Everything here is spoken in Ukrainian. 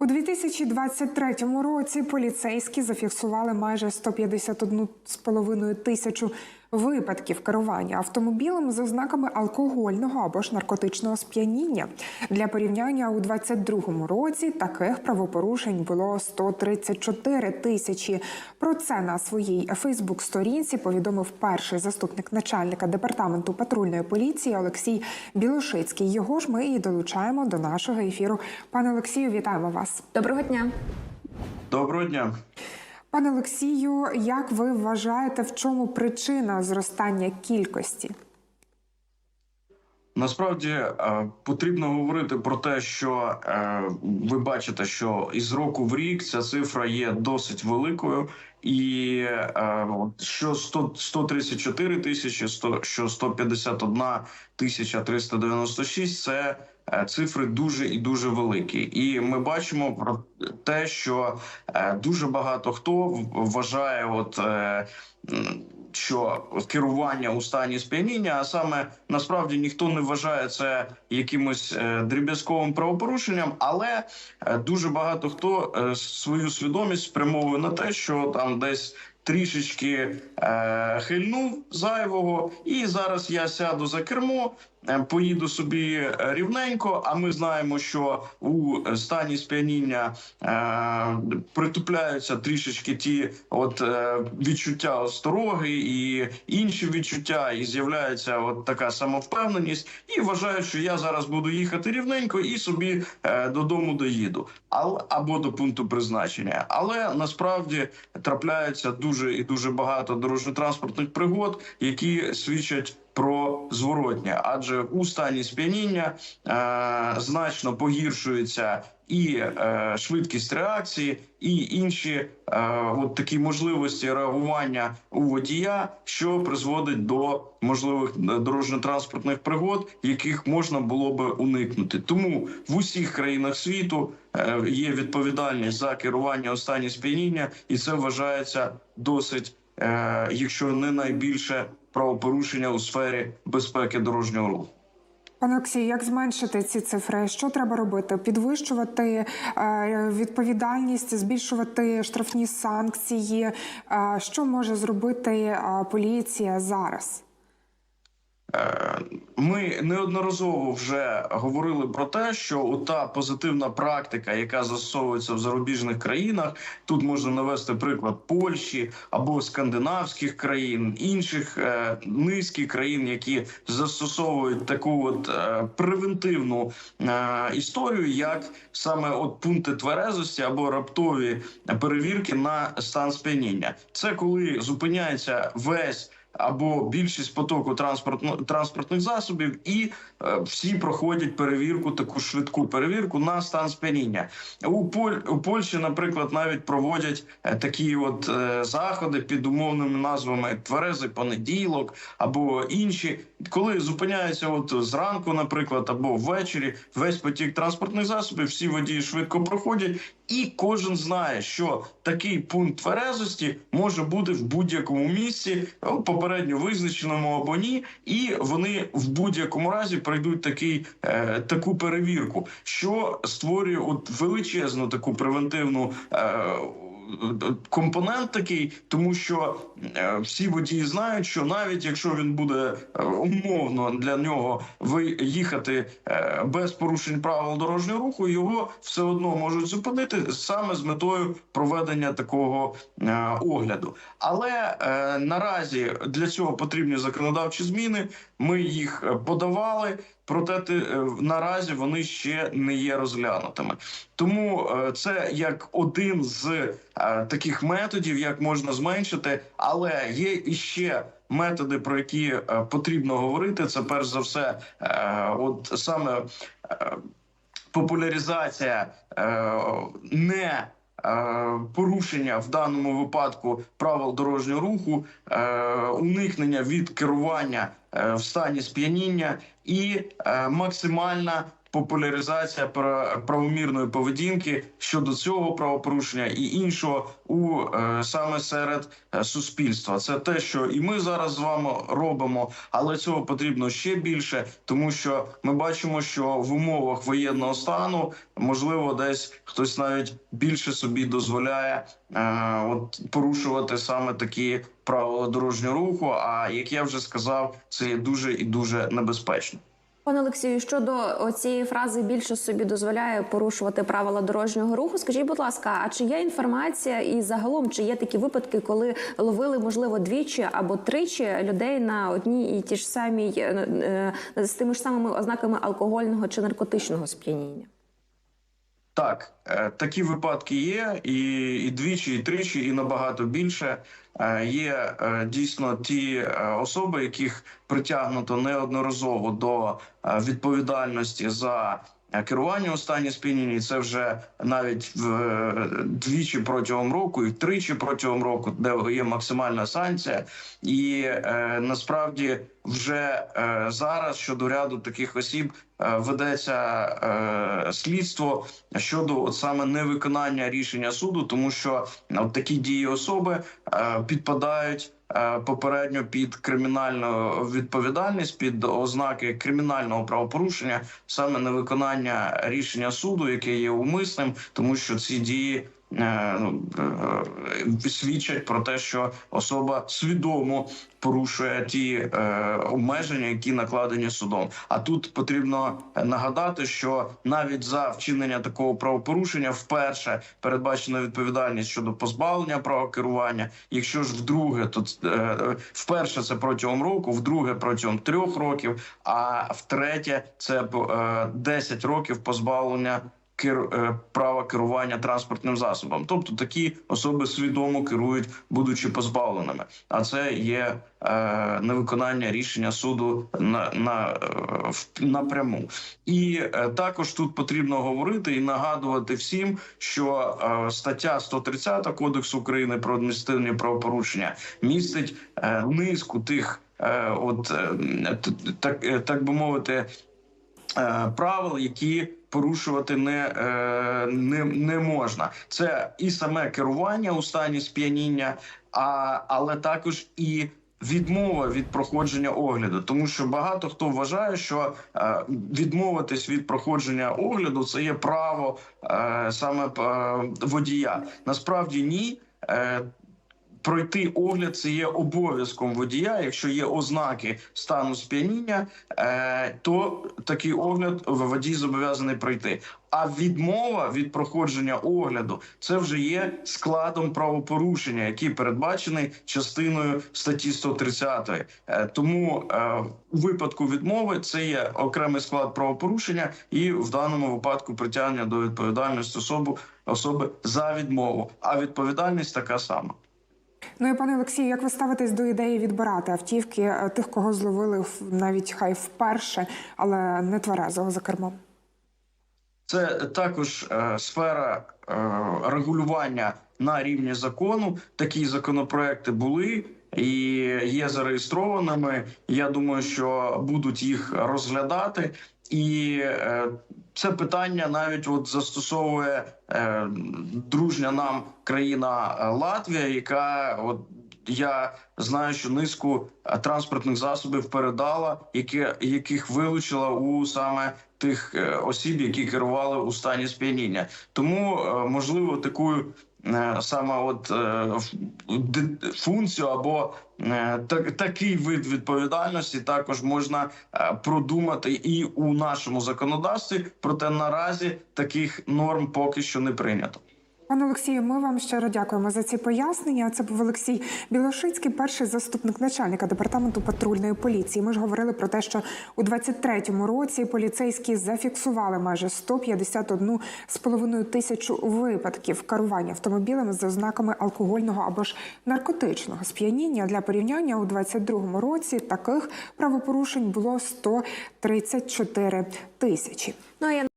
У 2023 році поліцейські зафіксували майже 151,5 тисячу випадків керування автомобілем з ознаками алкогольного або ж наркотичного сп'яніння. Для порівняння у 2022 році таких правопорушень було 134 тисячі. Про це на своїй Фейсбук-сторінці повідомив перший заступник начальника департаменту патрульної поліції Олексій Білошицький. Його ж ми і долучаємо до нашого ефіру. Пане Олексію, вітаємо вас. Доброго дня. Доброго дня. Пане Олексію, як ви вважаєте, в чому причина зростання кількості? Насправді е, потрібно говорити про те, що е, ви бачите, що із року в рік ця цифра є досить великою, і е, що 100, 134 тисячі, 100, що 151 тисяча 396 – це цифри дуже і дуже великі. І ми бачимо про те, що е, дуже багато хто вважає, от. е, що керування у стані сп'яніння, а саме насправді ніхто не вважає це якимось е, дріб'язковим правопорушенням, але е, дуже багато хто е, свою свідомість спрямовує на те, що там десь. Трішечки е, хильнув зайвого, і зараз я сяду за кермо, е, поїду собі е, рівненько. А ми знаємо, що у стані сп'яніння е, притупляються трішечки ті от е, відчуття остороги і інші відчуття, і з'являється от така самовпевненість, і вважають, що я зараз буду їхати рівненько і собі е, додому доїду, ал або до пункту призначення. Але насправді трапляється дуже і дуже багато дорожньо-транспортних пригод, які свідчать. Про зворотнє, адже у стані сп'яніння е, значно погіршується і е, швидкість реакції, і інші е, от такі можливості реагування у водія, що призводить до можливих е, дорожньо-транспортних пригод, яких можна було би уникнути. Тому в усіх країнах світу е, є відповідальність за керування у стані сп'яніння, і це вважається досить, якщо не найбільше правопорушення у сфері безпеки дорожнього руху. Пане Олексію, як зменшити ці цифри? Що треба робити? Підвищувати е, відповідальність, збільшувати штрафні санкції. Е, що може зробити е, поліція зараз? Е, Ми неодноразово вже говорили про те, що та позитивна практика, яка застосовується в зарубіжних країнах, тут можна навести приклад Польщі або скандинавських країн, інших е, низки країн, які застосовують таку от е, превентивну історію, як саме от пункти тверезості або раптові перевірки на стан сп'яніння. Це коли зупиняється весь або більшість потоку транспортно транспортних засобів, і е, всі проходять перевірку, таку швидку перевірку на стан сп'яніння. У Поль у Польщі, наприклад, навіть проводять е, такі от е, заходи під умовними назвами Тверезий понеділок або інші, коли зупиняються от зранку, наприклад, або ввечері весь потік транспортних засобів, всі водії швидко проходять, і кожен знає, що такий пункт тверезості може бути в будь-якому місці, о, попередньо визначеному або ні, і вони в будь-якому разі пройдуть такий е, таку перевірку, що створює от величезну таку превентивну. Е, Компонент такий, тому що е, всі водії знають, що навіть якщо він буде е, умовно для нього виїхати е, без порушень правил дорожнього руху, його все одно можуть зупинити саме з метою проведення такого огляду. Але наразі для цього потрібні законодавчі зміни. Ми їх подавали. Проте ти, е, наразі вони ще не є розглянутими. Тому е, це як один з е, таких методів, як можна зменшити, але є іще методи, про які потрібно говорити. Це перш за все, от саме популяризація не порушення в даному випадку правил дорожнього руху, е, уникнення від керування е, в стані сп'яніння і е, максимальна популяризація пра- правомірної поведінки щодо цього правопорушення і іншого у е, саме серед е, суспільства. Це те, що і ми зараз з вами робимо, але цього потрібно ще більше, тому що ми бачимо, що в умовах воєнного стану можливо десь хтось навіть більше собі дозволяє е, от порушувати саме такі правила дорожнього руху. А як я вже сказав, це є дуже і дуже небезпечно. Пане Олексію, щодо цієї фрази більше собі дозволяє порушувати правила дорожнього руху. Скажіть, будь ласка, а чи є інформація і загалом чи є такі випадки, коли ловили можливо двічі або тричі людей на одній і ті ж самій е, е, з тими ж самими ознаками алкогольного чи наркотичного сп'яніння? Так, е, такі випадки є, і, і двічі, і тричі, і набагато більше. Е, Є е, дійсно ті особи, яких притягнуто неодноразово до відповідальності за керування у стані сп'яніння. Це вже навіть е, двічі протягом року, і тричі протягом року, де є максимальна санкція. І е, насправді вже е, зараз щодо ряду таких осіб е, ведеться е, слідство щодо от саме невиконання рішення суду, тому що от такі дії особи е, підпадають. Е, Попередньо під кримінальну відповідальність під ознаки кримінального правопорушення, саме невиконання рішення суду, яке є умисним, тому що ці дії свідчать про те, що особа свідомо порушує ті е, обмеження, які накладені судом. А тут потрібно нагадати, що навіть за вчинення такого правопорушення вперше передбачена відповідальність щодо позбавлення права керування. Якщо ж вдруге, то е, вперше це протягом року, вдруге протягом трьох років, а втретє це е, 10 років позбавлення е, права керування транспортним засобом. Тобто такі особи свідомо керують, будучи позбавленими. А це є е, невиконання рішення суду на, на, е, напряму. І е, також тут потрібно говорити і нагадувати всім, що е, стаття 130 Кодексу України про адміністративні правопорушення містить е, низку тих. е, От е, так, е, так би мовити, е, правил, які порушувати не, е, не, не можна. Це і саме керування у стані сп'яніння, а, але також і. Відмова від проходження огляду, тому що багато хто вважає, що е, відмовитись від проходження огляду це є право е, саме е, водія. Насправді ні. Е, Пройти огляд це є обов'язком водія. Якщо є ознаки стану сп'яніння, е, то такий огляд водій зобов'язаний пройти. А відмова від проходження огляду це вже є складом правопорушення, який передбачений частиною статті 130. Е, тому е, у випадку відмови це є окремий склад правопорушення, і в даному випадку притягнення до відповідальності особу особи за відмову. А відповідальність така сама. Ну і пане Олексію, як ви ставитесь до ідеї відбирати автівки е, тих, кого зловили навіть хай вперше, але не тверезого за кермом? Це також е, сфера е, регулювання на рівні закону. Такі законопроекти були і є зареєстрованими. Я думаю, що будуть їх розглядати. І е, це питання навіть от застосовує е, дружня нам країна е, Латвія, яка от я знаю, що низку е, транспортних засобів передала, які, яких вилучила у саме тих е, осіб, які керували у стані сп'яніння. Тому можливо таку е, саме от е, функцію або е, так, такий вид відповідальності також можна е, продумати і у нашому законодавстві. Проте наразі таких норм поки що не прийнято. Пане Олексію, ми вам щиро дякуємо за ці пояснення. Це був Олексій Білошицький, перший заступник начальника департаменту патрульної поліції. Ми ж говорили про те, що у 23-му році поліцейські зафіксували майже 151 з половиною тисячу випадків керування автомобілем з ознаками алкогольного або ж наркотичного сп'яніння. Для порівняння у 22-му році таких правопорушень було 134 тисячі. Ну